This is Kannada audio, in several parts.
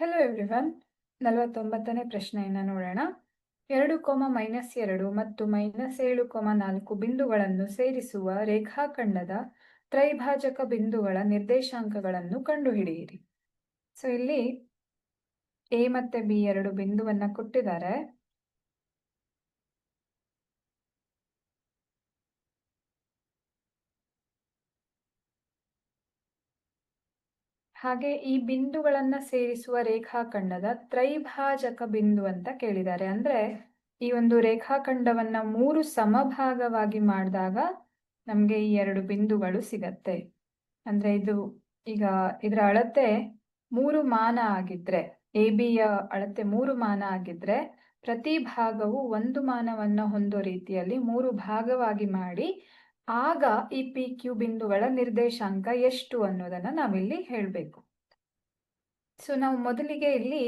ಹೆಲೋ ಎವ್ರಿವನ್ ನಲವತ್ತೊಂಬತ್ತನೇ ಪ್ರಶ್ನೆಯನ್ನು ನೋಡೋಣ. ಎರಡು ಕೋಮ ಮೈನಸ್ ಎರಡು ಮತ್ತು ಮೈನಸ್ ಏಳು ಕೋಮ ನಾಲ್ಕು ಬಿಂದುಗಳನ್ನು ಸೇರಿಸುವ ರೇಖಾಖಂಡದ ತ್ರೈಭಾಜಕ ಬಿಂದುಗಳ ನಿರ್ದೇಶಾಂಕಗಳನ್ನು ಕಂಡುಹಿಡಿಯಿರಿ. ಸೊ ಇಲ್ಲಿ ಎ ಮತ್ತೆ ಬಿ ಎರಡು ಬಿಂದುವನ್ನು ಕೊಟ್ಟಿದ್ದಾರೆ. ಹಾಗೆ ಈ ಬಿಂದುಗಳನ್ನ ಸೇರಿಸುವ ರೇಖಾಖಂಡದ ತ್ರೈಭಾಜಕ ಬಿಂದು ಅಂತ ಕೇಳಿದ್ದಾರೆ. ಅಂದ್ರೆ ಈ ಒಂದು ರೇಖಾಖಂಡವನ್ನ ಮೂರು ಸಮಭಾಗವಾಗಿ ಮಾಡಿದಾಗ ನಮ್ಗೆ ಈ ಎರಡು ಬಿಂದುಗಳು ಸಿಗತ್ತೆ. ಅಂದ್ರೆ ಇದು ಈಗ ಇದರ ಅಳತೆ ಮೂರು ಮಾನ ಆಗಿದ್ರೆ, ಎ ಬಿಯ ಅಳತೆ ಮೂರು ಮಾನ ಆಗಿದ್ರೆ ಪ್ರತಿ ಭಾಗವು ಒಂದು ಮಾನವನ್ನ ಹೊಂದೋ ರೀತಿಯಲ್ಲಿ ಮೂರು ಭಾಗವಾಗಿ ಮಾಡಿ ಆಗ ಈ ಪಿ ಕ್ಯೂ ಬಿಂದುಗಳ ನಿರ್ದೇಶಾಂಕ ಎಷ್ಟು ಅನ್ನೋದನ್ನ ನಾವಿಲ್ಲಿ ಹೇಳಬೇಕು. ಸೊ ನಾವು ಮೊದಲಿಗೆ ಇಲ್ಲಿ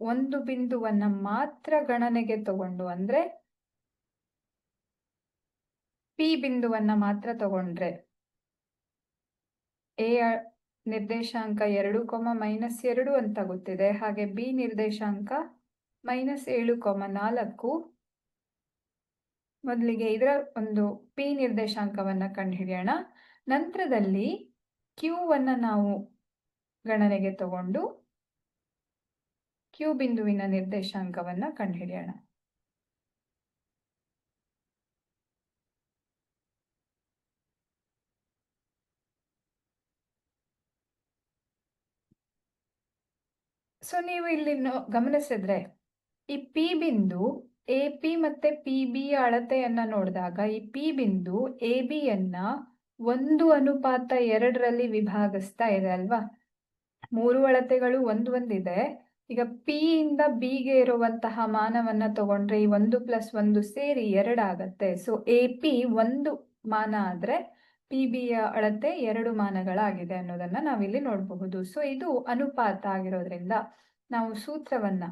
ಒಂದು ಬಿಂದುವನ್ನ ಮಾತ್ರ ಗಣನೆಗೆ ತಗೊಂಡು ಅಂದ್ರೆ ಪಿ ಬಿಂದುವನ್ನ ಮಾತ್ರ ತಗೊಂಡ್ರೆ ಎ ನಿರ್ದೇಶಾಂಕ ಎರಡು ಕೊಮ ಮೈನಸ್ ಎರಡು ಅಂತ ಗೊತ್ತಿದೆ. ಹಾಗೆ ಬಿ ನಿರ್ದೇಶಾಂಕ ಮೈನಸ್ ಏಳು ಕೊಮ ನಾಲ್ಕು ಮೊದಲಿಗೆ ಇದರ ಒಂದು ಪಿ ನಿರ್ದೇಶಾಂಕವನ್ನ ಕಂಡುಹಿಡಿಯೋಣ. ನಂತರದಲ್ಲಿ ಕ್ಯೂ ಅನ್ನ ನಾವು ಗಣನೆಗೆ ತಗೊಂಡು ಕ್ಯೂ ಬಿಂದುವಿನ ನಿರ್ದೇಶಾಂಕವನ್ನ ಕಂಡುಹಿಡಿಯೋಣ. ಸೊ ನೀವು ಇಲ್ಲಿ ಗಮನಿಸಿದ್ರೆ ಈ ಪಿ ಬಿಂದು ಎ ಪಿ ಮತ್ತೆ ಪಿ ಬಿ ಅಳತೆಯನ್ನ ನೋಡಿದಾಗ ಈ ಪಿ ಬಿಂದು ಎ ಬಿಯನ್ನ ಒಂದು ಅನುಪಾತ ಎರಡರಲ್ಲಿ ವಿಭಾಗಿಸ್ತಾ ಇದೆ ಅಲ್ವಾ? ಮೂರು ಅಳತೆಗಳು ಒಂದು ಒಂದಿದೆ. ಈಗ ಪಿ ಇಂದ ಬಿಗೆ ಇರುವಂತಹ ಮಾನವನ್ನ ತಗೊಂಡ್ರೆ ಈ ಒಂದು ಪ್ಲಸ್ ಒಂದು ಸೇರಿ ಎರಡಾಗತ್ತೆ ಸೊ ಎ ಪಿ ಒಂದು ಮಾನ ಆದ್ರೆ ಪಿ ಬಿಯ ಅಳತೆ ಎರಡು ಮಾನಗಳಾಗಿದೆ ಅನ್ನೋದನ್ನ ನಾವಿಲ್ಲಿ ನೋಡಬಹುದು. ಸೊ ಇದು ಅನುಪಾತ ಆಗಿರೋದ್ರಿಂದ ನಾವು ಸೂತ್ರವನ್ನ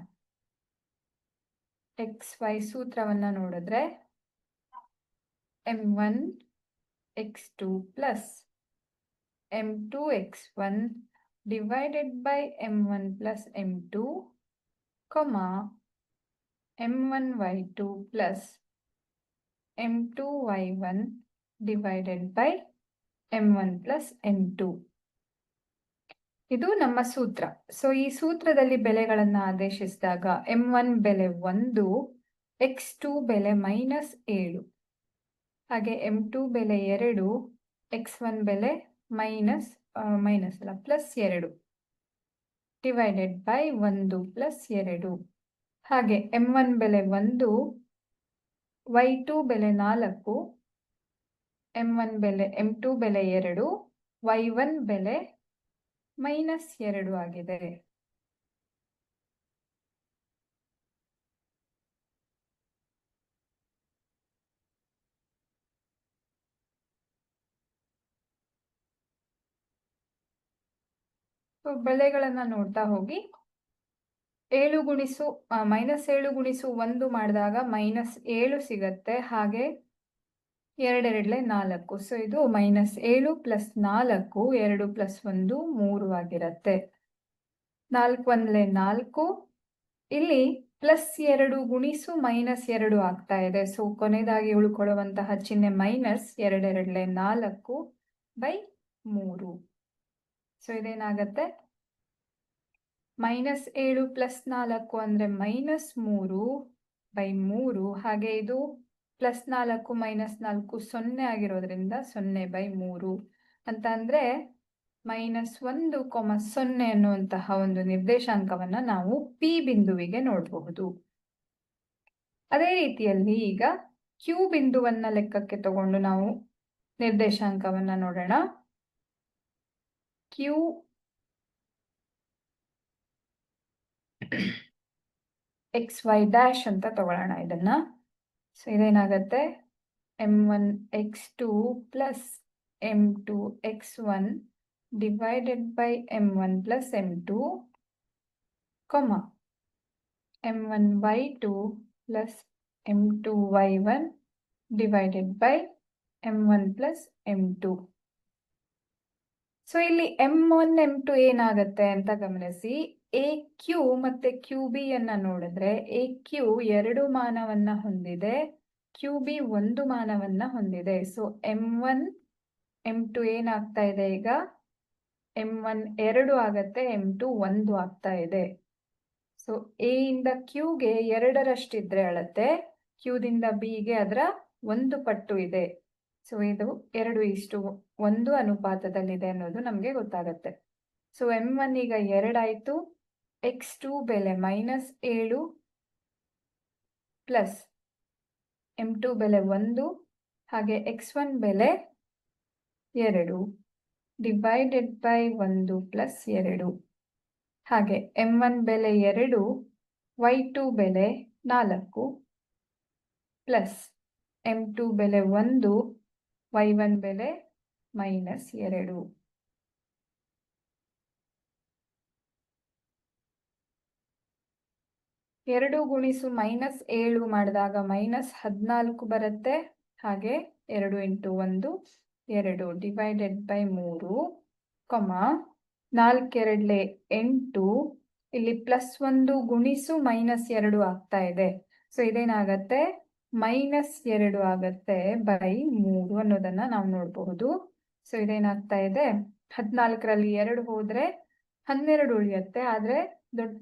ಎಕ್ಸ್ ವೈ ಸೂತ್ರವನ್ನ ನೋಡಿದ್ರೆ M one X two plus M two X one divided by M one plus M two comma M one Y two plus M two Y one divided by M one plus M two ಇದು ನಮ್ಮ ಸೂತ್ರ. ಸೊ ಈ ಸೂತ್ರದಲ್ಲಿ ಬೆಲೆಗಳನ್ನ ಆದೇಶಿಸಿದಾಗ ಎಂ ಒನ್ ಬೆಲೆ ಒಂದು ಎಕ್ಸ್ ಟು ಬೆಲೆ ಮೈನಸ್ ಏಳು. ಹಾಗೆ ಎಂ ಟು ಬೆಲೆ ಎರಡು ಎಕ್ಸ್ ಒನ್ ಬೆಲೆ ಮೈನಸ್ ಮೈನಸ್ ಅಲ್ಲ ಪ್ಲಸ್ ಎರಡು. ಡಿವೈಡೆಡ್ ಬೈ ಒಂದು ಪ್ಲಸ್ ಎರಡು. ಹಾಗೆ ಎಂ ಒನ್ ಬೆಲೆ ಒಂದು ವೈ ಟು ಬೆಲೆ ನಾಲ್ಕು ಎಂ ಒನ್ ಬೆಲೆ ಎಂ ಟು ಬೆಲೆ ಎರಡು ವೈ ಒನ್ ಬೆಲೆ ಮೈನಸ್ ಎರಡು ಆಗಿದೆ. ಬೆಲೆಗಳನ್ನ ನೋಡ್ತಾ ಹೋಗಿ. ಏಳು ಗುಣಿಸು ಮೈನಸ್ ಏಳು ಗುಣಿಸು ಒಂದು ಮಾಡಿದಾಗ ಮೈನಸ್ ಏಳು ಸಿಗತ್ತೆ. ಹಾಗೆ ಎರಡೆರಡ್ಲೆ ನಾಲ್ಕು. ಸೊ ಇದು ಮೈನಸ್ ಏಳು ಪ್ಲಸ್ ನಾಲ್ಕು, ಎರಡು ಪ್ಲಸ್ ಒಂದು ಮೂರು ಆಗಿರತ್ತೆ. ನಾಲ್ಕು ಒಂದ್ಲೆ ನಾಲ್ಕು. ಇಲ್ಲಿ ಪ್ಲಸ್ ಎರಡು ಗುಣಿಸು ಮೈನಸ್ ಎರಡು ಆಗ್ತಾ ಇದೆ. ಸೊ ಕೊನೆಯದಾಗಿ ಉಳ್ಕೊಳ್ಳುವಂತಹ ಚಿಹ್ನೆ ಮೈನಸ್ ಎರಡೆರಡಲೆ ನಾಲ್ಕು ಬೈ ಮೂರು. ಸೊ ಇದೇನಾಗತ್ತೆ? ಮೈನಸ್ ಏಳು ಪ್ಲಸ್ ನಾಲ್ಕು ಅಂದ್ರೆ ಮೈನಸ್ ಮೂರು ಬೈ ಮೂರು. ಹಾಗೆ ಇದು ಪ್ಲಸ್ ನಾಲ್ಕು ಮೈನಸ್ ನಾಲ್ಕು ಸೊನ್ನೆ ಆಗಿರೋದ್ರಿಂದ ಸೊನ್ನೆ ಬೈ ಮೂರು. ಅಂತ ಅಂದ್ರೆ ಮೈನಸ್ ಒಂದು ಕೊಮ ಸೊನ್ನೆ ಅನ್ನುವಂತಹ ಒಂದು ನಿರ್ದೇಶಾಂಕವನ್ನ ನಾವು ಪಿ ಬಿಂದುವಿಗೆ ನೋಡಬಹುದು. ಅದೇ ರೀತಿಯಲ್ಲಿ ಈಗ ಕ್ಯೂ ಬಿಂದುವನ್ನ ಲೆಕ್ಕಕ್ಕೆ ತಗೊಂಡು ನಾವು ನಿರ್ದೇಶಾಂಕವನ್ನ ನೋಡೋಣ. ಕ್ಯೂ ಎಕ್ಸ್ ವೈ ಡ್ಯಾಶ್ ಅಂತ ತಗೊಳ್ಳೋಣ ಇದನ್ನ. So ಇದೇನಾಗತ್ತೆ? M one X two plus M two X one divided by M one plus M two comma M one Y two plus M two Y one divided by M one plus M two so ಇಲ್ಲಿ ಎಂ ಒನ್ ಎಂ ಟು ಏನಾಗತ್ತೆ ಅಂತ ಗಮನಿಸಿ. ಎ ಕ್ಯೂ ಮತ್ತೆ ಕ್ಯೂ ಬಿ ಅನ್ನ ನೋಡಿದ್ರೆ ಎ ಕ್ಯೂ ಎರಡು ಮಾನವನ್ನ ಹೊಂದಿದೆ ಕ್ಯೂ ಬಿ ಒಂದು ಮಾನವನ್ನ ಹೊಂದಿದೆ. So M one M two ಏನಾಗ್ತಾ ಇದೆ ಈಗ? ಎಂ ಒನ್ ಎರಡು ಆಗತ್ತೆ ಎಂ ಟು ಒಂದು ಆಗ್ತಾ ಇದೆ. ಸೊ ಎ ಇಂದ ಕ್ಯೂಗೆ ಎರಡರಷ್ಟಿದ್ರೆ ಅಳತೆ ಕ್ಯೂದಿಂದ ಬಿಗೆ ಅದರ ಒಂದು ಪಟ್ಟು ಇದೆ. ಸೊ ಇದು ಎರಡು ಇಷ್ಟು ಒಂದು ಅನುಪಾತದಲ್ಲಿದೆ ಅನ್ನೋದು ನಮಗೆ ಗೊತ್ತಾಗತ್ತೆ. ಸೊ ಎಂ ಒನ್ ಈಗ ಎರಡಾಯ್ತು ಎಕ್ಸ್ ಟು ಬೆಲೆ ಮೈನಸ್ ಏಳು ಪ್ಲಸ್ ಎಂ ಟು ಬೆಲೆ ಒಂದು, ಹಾಗೆ ಎಕ್ಸ್ ಒನ್ ಬೆಲೆ ಎರಡು ಡಿವೈಡೆಡ್ ಬೈ ಒಂದು ಪ್ಲಸ್ ಎರಡು. ಹಾಗೆ ಎಂ ಒನ್ ಬೆಲೆ ಎರಡು ವೈ ಟು ಬೆಲೆ ನಾಲ್ಕು ಪ್ಲಸ್ ಎಂ ಟು ಬೆಲೆ ಒಂದು ವೈ ಒನ್ ಬೆಲೆ ಮೈನಸ್ ಎರಡು. ಎರಡು ಗುಣಿಸು ಮೈನಸ್ ಏಳು ಮಾಡಿದಾಗ ಮೈನಸ್ ಹದಿನಾಲ್ಕು ಬರುತ್ತೆ. ಹಾಗೆ ಎರಡು ಇಂಟು ಒಂದು, ಎರಡು ಡಿವೈಡೆಡ್ ಬೈ ಮೂರು, ಕೊಮ, ನಾಲ್ಕೆರಡ್ಲೆ ಎಂಟು. ಇಲ್ಲಿ ಪ್ಲಸ್ ಒಂದು ಗುಣಿಸು ಮೈನಸ್ ಎರಡು ಆಗ್ತಾ ಇದೆ. ಸೊ ಇದೇನಾಗತ್ತೆ? ಮೈನಸ್ ಎರಡು ಆಗತ್ತೆ ಬೈ ಮೂರು ಅನ್ನೋದನ್ನ ನಾವು ನೋಡಬಹುದು. ಸೊ ಇದೇನಾಗ್ತಾ ಇದೆ? ಹದಿನಾಲ್ಕರಲ್ಲಿ ಎರಡು ಹೋದ್ರೆ ಹನ್ನೆರಡು ಉಳಿಯತ್ತೆ. ಆದ್ರೆ ದೊಡ್ಡ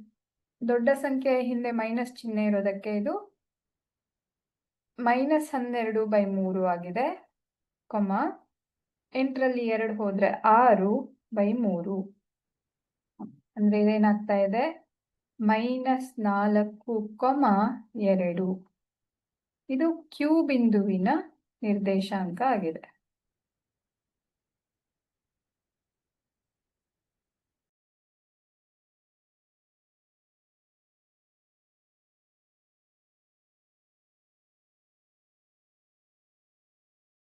ದೊಡ್ಡ ಸಂಖ್ಯೆಯ ಹಿಂದೆ ಮೈನಸ್ ಚಿಹ್ನೆ ಇರೋದಕ್ಕೆ ಇದು ಮೈನಸ್ ಹನ್ನೆರಡು ಬೈ ಮೂರು ಆಗಿದೆ, ಕೊಮ್ಮ. ಎಂಟರಲ್ಲಿ ಎರಡು ಹೋದ್ರೆ ಆರು ಬೈ ಮೂರು. ಅಂದ್ರೆ ಇದೇನಾಗ್ತಾ ಇದೆ? ಮೈನಸ್ ನಾಲ್ಕು ಕೊಮ ಎರಡು. ಇದು ಕ್ಯೂ ಬಿಂದುವಿನ ನಿರ್ದೇಶಾಂಕ ಆಗಿದೆ.